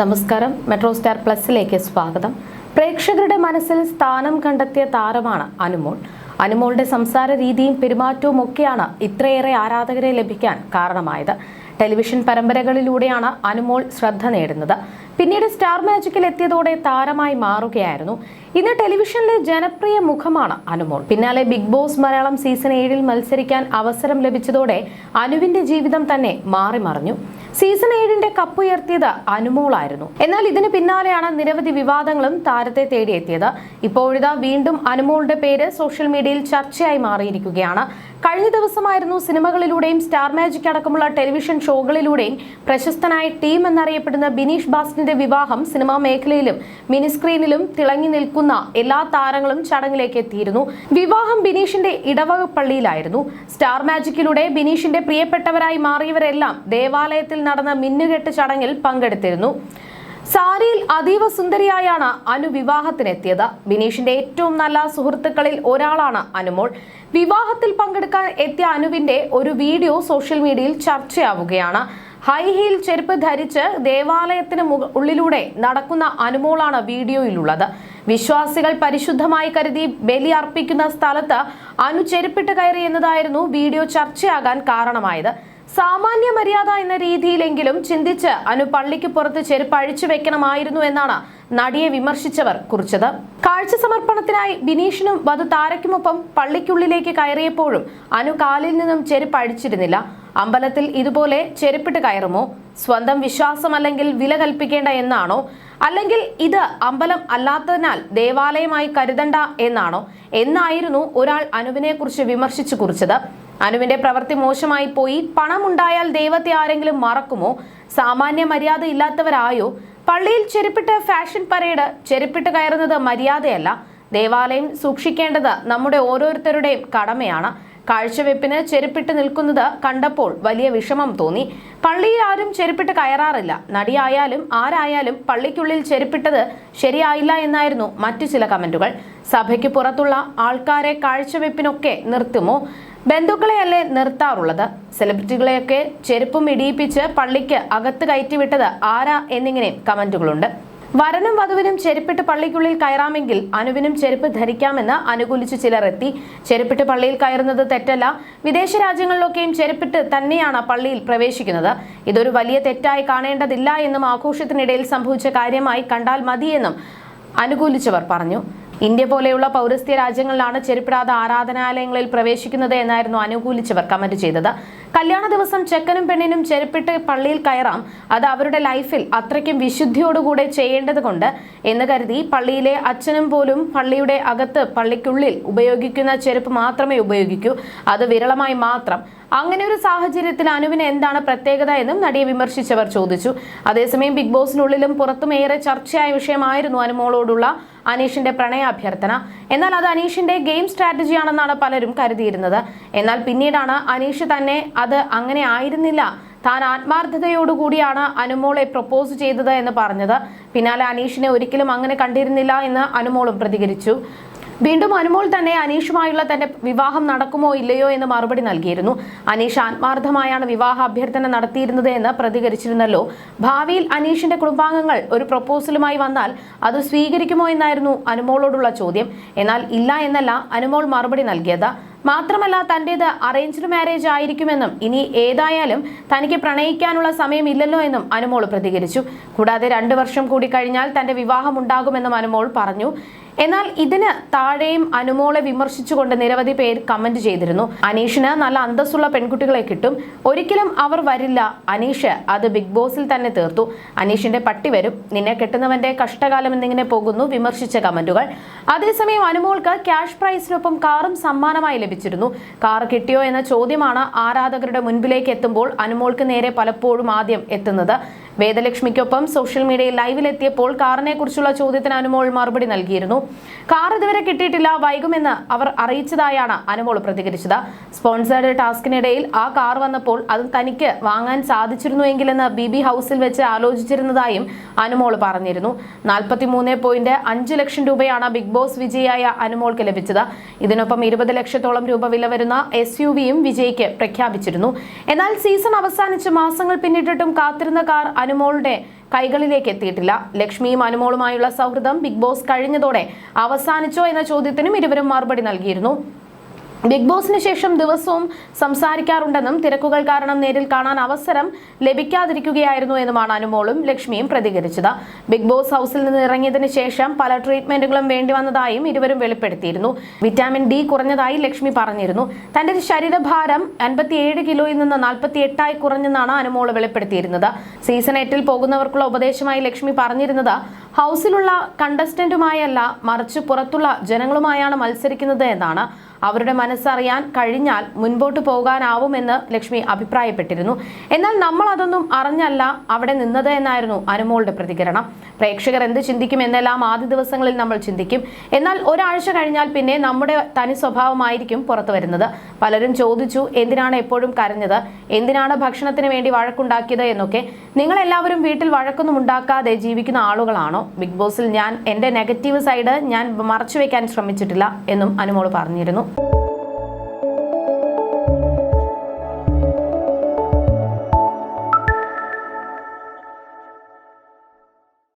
നമസ്കാരം. Metro star പ്ലസിലേക്ക് സ്വാഗതം. പ്രേക്ഷകരുടെ മനസ്സിൽ സ്ഥാനം കണ്ടെത്തിയ താരമാണ് അനുമോൾ. അനുമോളുടെ സംസാര രീതിയും പെരുമാറ്റവും ഒക്കെയാണ് ഇത്രയേറെ ആരാധകരെ ലഭിക്കാൻ കാരണമായത്. ടെലിവിഷൻ പരമ്പരകളിലൂടെയാണ് അനുമോൾ ശ്രദ്ധ നേടുന്നത്. പിന്നീട് സ്റ്റാർ മാജിക്കിൽ എത്തിയതോടെ താരമായി മാറുകയായിരുന്നു. ഇന്ന് ടെലിവിഷനിലെ ജനപ്രിയ മുഖമാണ് അനുമോൾ. പിന്നാലെ ബിഗ് ബോസ് മലയാളം സീസൺ ഏഴിൽ മത്സരിക്കാൻ അവസരം ലഭിച്ചതോടെ അനുവിന്റെ ജീവിതം തന്നെ മാറി മറിഞ്ഞു സീസൺ ഏഴിന്റെ കപ്പുയർത്തിയത് അനുമോളായിരുന്നു. എന്നാൽ ഇതിന് പിന്നാലെയാണ് നിരവധി വിവാദങ്ങളും താരത്തെ തേടിയെത്തിയത്. ഇപ്പോഴിതാ വീണ്ടും അനുമോളുടെ പേര് സോഷ്യൽ മീഡിയയിൽ ചർച്ചയായി മാറിയിരിക്കുകയാണ്. കഴിഞ്ഞ ദിവസമായിരുന്നു സിനിമകളിലൂടെയും സ്റ്റാർ മാജിക് അടക്കമുള്ള ടെലിവിഷൻ ഷോകളിലൂടെയും പ്രശസ്തനായ ടീം എന്നറിയപ്പെടുന്ന ബിനീഷ് ബാസ്റ്റിന്റെ വിവാഹം സിനിമാ മേഖലയിലും മിനിസ്ക്രീനിലും തിളങ്ങി നിൽക്കുന്ന എല്ലാ താരങ്ങളും ചടങ്ങിലേക്ക് എത്തിയിരുന്നു. വിവാഹം ബിനീഷിന്റെ ഇടവക പള്ളിയിലായിരുന്നു സ്റ്റാർ മാജിക്കിലൂടെ ബിനീഷിന്റെ പ്രിയപ്പെട്ടവരായി മാറിയവരെല്ലാം ദേവാലയത്തിൽ നടന്ന മിന്നുകെട്ട് ചടങ്ങിൽ പങ്കെടുത്തിരുന്നു. സാരിയിൽ അതീവ സുന്ദരിയായാണ് അനു വിവാഹത്തിനെത്തിയത്. ബിനീഷിന്റെ ഏറ്റവും നല്ല സുഹൃത്തുക്കളിൽ ഒരാളാണ് അനുമോൾ. വിവാഹത്തിൽ പങ്കെടുക്കാൻ എത്തിയ അനുവിന്റെ ഒരു വീഡിയോ സോഷ്യൽ മീഡിയയിൽ ചർച്ചയാവുകയാണ്. ഹൈ ഹീൽ ചെരുപ്പ് ധരിച്ച് ദേവാലയത്തിന് ഉള്ളിലൂടെ നടക്കുന്ന അനുമോളാണ് വീഡിയോയിലുള്ളത്. വിശ്വാസികൾ പരിശുദ്ധമായി കരുതി ബലി അർപ്പിക്കുന്ന സ്ഥലത്ത് അനു ചെരുപ്പിട്ട് കയറി എന്നതായിരുന്നു വീഡിയോ ചർച്ചയാകാൻ കാരണമായത്. സാമാന്യ മര്യാദ എന്ന രീതിയിലെങ്കിലും ചിന്തിച്ച് അനു പള്ളിക്ക് പുറത്ത് ചെരുപ്പ് അഴിച്ചു വെക്കണമായിരുന്നു എന്നാണ് നടിയെ വിമർശിച്ചവർ കുറിച്ചത്. കാഴ്ച സമർപ്പണത്തിനായി ബിനീഷിനും വധു താരയ്ക്കുമൊപ്പം പള്ളിക്കുള്ളിലേക്ക് കയറിയപ്പോഴും അനു കാലിൽ നിന്നും ചെരുപ്പ് അഴിച്ചിരുന്നില്ല. അമ്പലത്തിൽ ഇതുപോലെ ചെരുപ്പിട്ട് കയറുമോ? സ്വന്തം വിശ്വാസമല്ലെങ്കിൽ വില കൽപ്പിക്കേണ്ട എന്നാണോ? അല്ലെങ്കിൽ ഇത് അമ്പലം അല്ലാത്തതിനാൽ ദേവാലയമായി കരുതണ്ട എന്നാണോ? എന്നായിരുന്നു ഒരാൾ അനുവിനെ കുറിച്ച് വിമർശിച്ചു കുറിച്ചത്. അനുവിന്റെ പ്രവൃത്തി മോശമായി പോയി. പണമുണ്ടായാൽ ദൈവത്തെ ആരെങ്കിലും മറക്കുമോ? സാമാന്യ മര്യാദ ഇല്ലാത്തവരായോ? പള്ളിയിൽ ചെരുപ്പിട്ട് ഫാഷൻ പരേഡ് ചെരുപ്പിട്ട് കയറുന്നത് മര്യാദയല്ല. ദേവാലയം സൂക്ഷിക്കേണ്ടത് നമ്മുടെ ഓരോരുത്തരുടെയും കടമയാണ്. കാഴ്ചവെപ്പിന് ചെരുപ്പിട്ട് നിൽക്കുന്നത് കണ്ടപ്പോൾ വലിയ വിഷമം തോന്നി. പള്ളിയിൽ ആരും ചെരുപ്പിട്ട് കയറാറില്ല. നടിയായാലും ആരായാലും പള്ളിക്കുള്ളിൽ ചെരുപ്പിട്ടത് ശരിയായില്ല എന്നായിരുന്നു മറ്റു ചില കമന്റുകൾ. സഭയ്ക്ക് പുറത്തുള്ള ആൾക്കാരെ കാഴ്ചവെപ്പിനൊക്കെ നിർത്തുമോ? ബന്ധുക്കളെയല്ലേ നിർത്താറുള്ളത്? സെലിബ്രിറ്റികളെയൊക്കെ ചെരുപ്പും ഇടിയിപ്പിച്ച് പള്ളിക്ക് അകത്ത് കയറ്റിവിട്ടത് ആരാ എന്നിങ്ങനെ കമന്റുകളുണ്ട്. വരനും വധുവിനും ചെരുപ്പിട്ട് പള്ളിക്കുള്ളിൽ കയറാമെങ്കിൽ അനുവിനും ചെരുപ്പ് ധരിക്കാമെന്ന് അനുകൂലിച്ച് ചിലർ എത്തി ചെരുപ്പിട്ട് പള്ളിയിൽ കയറുന്നത് തെറ്റല്ല. വിദേശ രാജ്യങ്ങളിലൊക്കെയും ചെരുപ്പിട്ട് തന്നെയാണ് പള്ളിയിൽ പ്രവേശിക്കുന്നത്. ഇതൊരു വലിയ തെറ്റായി കാണേണ്ടതില്ല എന്നും ആഘോഷത്തിനിടയിൽ സംഭവിച്ച കാര്യമായി കണ്ടാൽ മതിയെന്നും അനുകൂലിച്ചവർ പറഞ്ഞു. ഇന്ത്യ പോലെയുള്ള പൗരസ്ത്യ രാജ്യങ്ങളിലാണ് ചെരുപ്പിടാതെ ആരാധനാലയങ്ങളിൽ പ്രവേശിക്കുന്നത് എന്നായിരുന്നു അനുകൂലിച്ചവർ കമന്റ് ചെയ്തത്. കല്യാണ ദിവസം ചെക്കനും പെണ്ണിനും ചെരുപ്പിട്ട് പള്ളിയിൽ കയറാം. അത് അവരുടെ ലൈഫിൽ അത്രയ്ക്കും വിശുദ്ധിയോടുകൂടെ ചെയ്യേണ്ടതുകൊണ്ട് എന്ന് കരുതി പള്ളിയിലെ അച്ഛനും പോലും പള്ളിയുടെ അകത്ത് പള്ളിക്കുള്ളിൽ ഉപയോഗിക്കുന്ന ചെരുപ്പ് മാത്രമേ ഉപയോഗിക്കൂ. അത് വിരളമായി മാത്രം. അങ്ങനെ ഒരു സാഹചര്യത്തിൽ അനുവിന് എന്താണ് പ്രത്യേകത എന്നും നടിയെ വിമർശിച്ചവർ ചോദിച്ചു. അതേസമയം ബിഗ് ബോസിനുള്ളിലും പുറത്തും ഏറെ ചർച്ചയായ വിഷയമായിരുന്നു അനുമോളോടുള്ള അനീഷിന്റെ പ്രണയാഭ്യർത്ഥന എന്നാൽ അത് അനീഷിന്റെ ഗെയിം സ്ട്രാറ്റജിയാണെന്നാണ് പലരും കരുതിയിരുന്നത്. എന്നാൽ പിന്നീടാണ് അനീഷ് തന്നെ അത് അങ്ങനെ ആയിരുന്നില്ല. താൻ ആത്മാർത്ഥതയോടുകൂടിയാണ് അനുമോളെ പ്രപ്പോസ് ചെയ്തത് എന്ന് പറഞ്ഞത്. പിന്നാലെ അനീഷിനെ ഒരിക്കലും അങ്ങനെ കണ്ടിരുന്നില്ല എന്ന് അനുമോളും പ്രതികരിച്ചു. വീണ്ടും അനുമോൾ തന്നെ അനീഷുമായുള്ള തന്റെ വിവാഹം നടക്കുമോ ഇല്ലയോ എന്ന് മറുപടി നൽകിയിരുന്നു. അനീഷ് ആത്മാർത്ഥമായാണ് വിവാഹ അഭ്യർത്ഥന നടത്തിയിരുന്നത് എന്ന് പ്രതികരിച്ചിരുന്നല്ലോ. ഭാവിയിൽ അനീഷിന്റെ കുടുംബാംഗങ്ങൾ ഒരു പ്രപ്പോസലുമായി വന്നാൽ അത് സ്വീകരിക്കുമോ എന്നായിരുന്നു അനുമോളോടുള്ള ചോദ്യം. എന്നാൽ ഇല്ല എന്നല്ല അനുമോൾ മറുപടി നൽകിയത്. മാത്രമല്ല തന്റേത് അറേഞ്ച്ഡ് മാരേജ് ആയിരിക്കുമെന്നും ഇനി ഏതായാലും തനിക്ക് പ്രണയിക്കാനുള്ള സമയമില്ലല്ലോ എന്നും അനുമോൾ പ്രതികരിച്ചു. കൂടാതെ രണ്ടു വർഷം കൂടി കഴിഞ്ഞാൽ തന്റെ വിവാഹം ഉണ്ടാകുമെന്നും അനുമോൾ പറഞ്ഞു. എന്നാൽ ഇതിന് താഴെയും അനുമോളെ വിമർശിച്ചുകൊണ്ട് നിരവധി പേർ കമന്റ് ചെയ്തിരുന്നു. അനീഷിന് നല്ല അന്തസ്സുള്ള പെൺകുട്ടികളെ കിട്ടും. ഒരിക്കലും അവർ വരില്ല. അനീഷ് അത് ബിഗ് ബോസിൽ തന്നെ തീർത്തു. അനീഷിന്റെ പട്ടി വരും. നിന്നെ കെട്ടുന്നവന്റെ കഷ്ടകാലം എന്നിങ്ങനെ പോകുന്നു വിമർശിച്ച കമന്റുകൾ. അതേസമയം അനുമോൾക്ക് ക്യാഷ് പ്രൈസിനൊപ്പം കാറും സമ്മാനമായി ലഭിച്ചിരുന്നു. കാർ കിട്ടിയോ എന്ന ചോദ്യമാണ് ആരാധകരുടെ മുൻപിലേക്ക് എത്തുമ്പോൾ അനുമോൾക്ക് നേരെ പലപ്പോഴും ആദ്യം എത്തുന്നത്. വേദലക്ഷ്മിക്കൊപ്പം സോഷ്യൽ മീഡിയയിൽ ലൈവിലെത്തിയപ്പോൾ കാറിനെ കുറിച്ചുള്ള ചോദ്യത്തിന് അനുമോൾ മറുപടി നൽകിയിരുന്നു. കാർ ഇതുവരെ കിട്ടിയിട്ടില്ല വൈകുമെന്ന് അവർ അറിയിച്ചതായാണ് അനുമോൾ പ്രതികരിച്ചത്. സ്പോൺസേർഡ് ടാസ്കിനിടയിൽ ആ കാർ വന്നപ്പോൾ അത് തനിക്ക് വാങ്ങാൻ സാധിച്ചിരുന്നുവെങ്കിലെന്ന് ബി ബി ഹൗസിൽ വെച്ച് ആലോചിച്ചിരുന്നതായും അനുമോൾ പറഞ്ഞിരുന്നു. നാൽപ്പത്തി മൂന്ന് പോയിന്റ് അഞ്ച് ലക്ഷം രൂപയാണ് ബിഗ് ബോസ് വിജയിയായ അനുമോൾക്ക് ലഭിച്ചത്. ഇതിനൊപ്പം ഇരുപത് ലക്ഷത്തോളം രൂപ വില വരുന്ന എസ് യു വിയും വിജയ്ക്ക് പ്രഖ്യാപിച്ചിരുന്നു. എന്നാൽ സീസൺ അവസാനിച്ച് മാസങ്ങൾ പിന്നിട്ടിട്ടും കാത്തിരുന്ന കാർ അനുമോളുടെ കൈകളിലേക്ക് എത്തിയിട്ടില്ല. ലക്ഷ്മിയും അനുമോളുമായുള്ള സൗഹൃദം ബിഗ് ബോസ് കഴിഞ്ഞതോടെ അവസാനിച്ചോ എന്ന ചോദ്യത്തിനും ഇരുവരും മറുപടി നൽകിയിരുന്നു. ബിഗ് ബോസിന് ശേഷം ദിവസവും സംസാരിക്കാറുണ്ടെന്നും തിരക്കുകൾ കാരണം നേരിൽ കാണാൻ അവസരം ലഭിക്കാതിരിക്കുകയായിരുന്നു എന്നുമാണ് അനുമോളും ലക്ഷ്മിയും പ്രതികരിച്ചത്. ബിഗ് ബോസ് ഹൗസിൽ നിന്ന് ഇറങ്ങിയതിനു ശേഷം പല ട്രീറ്റ്മെന്റുകളും വേണ്ടി വന്നതായും ഇരുവരും വെളിപ്പെടുത്തിയിരുന്നു. വിറ്റാമിൻ ഡി കുറഞ്ഞതായി ലക്ഷ്മി പറഞ്ഞിരുന്നു. തന്റെ ശരീരഭാരം അൻപത്തിയേഴ് കിലോയിൽ നിന്ന് നാൽപ്പത്തി എട്ടായി കുറഞ്ഞെന്നാണ് അനുമോൾ വെളിപ്പെടുത്തിയിരുന്നത്. സീസൺ എട്ടിൽ പോകുന്നവർക്കുള്ള ഉപദേശമായി ലക്ഷ്മി പറഞ്ഞിരുന്നത് ഹൗസിലുള്ള കണ്ടസ്റ്റന്റുമായല്ല മറിച്ച് പുറത്തുള്ള ജനങ്ങളുമായാണ് മത്സരിക്കുന്നത് എന്നാണ്. അവരുടെ മനസ്സറിയാൻ കഴിഞ്ഞാൽ മുൻപോട്ട് പോകാനാവുമെന്ന് ലക്ഷ്മി അഭിപ്രായപ്പെട്ടിരുന്നു. എന്നാൽ നമ്മൾ അതൊന്നും അറിഞ്ഞല്ല അവിടെ നിന്നത് എന്നായിരുന്നു അനുമോളുടെ പ്രതികരണം. പ്രേക്ഷകർ എന്ത് ചിന്തിക്കും എന്നെല്ലാം ആദ്യ ദിവസങ്ങളിൽ നമ്മൾ ചിന്തിക്കും. എന്നാൽ ഒരാഴ്ച കഴിഞ്ഞാൽ പിന്നെ നമ്മുടെ തനി സ്വഭാവമായിരിക്കും പുറത്തു വരുന്നത്. പലരും ചോദിച്ചു എന്തിനാണ് എപ്പോഴും കരഞ്ഞത്? എന്തിനാണ് ഭക്ഷണത്തിന് വേണ്ടി വഴക്കുണ്ടാക്കിയത്? എന്നൊക്കെ. നിങ്ങൾ എല്ലാവരും വീട്ടിൽ വഴക്കൊന്നും ഉണ്ടാക്കാതെ ജീവിക്കുന്ന ആളുകളാണോ? ബിഗ് ബോസിൽ ഞാൻ എന്റെ നെഗറ്റീവ് സൈഡ് ഞാൻ മറച്ചു വെക്കാൻ ശ്രമിച്ചിട്ടില്ല എന്നും അനുമോൾ പറഞ്ഞിരുന്നു. you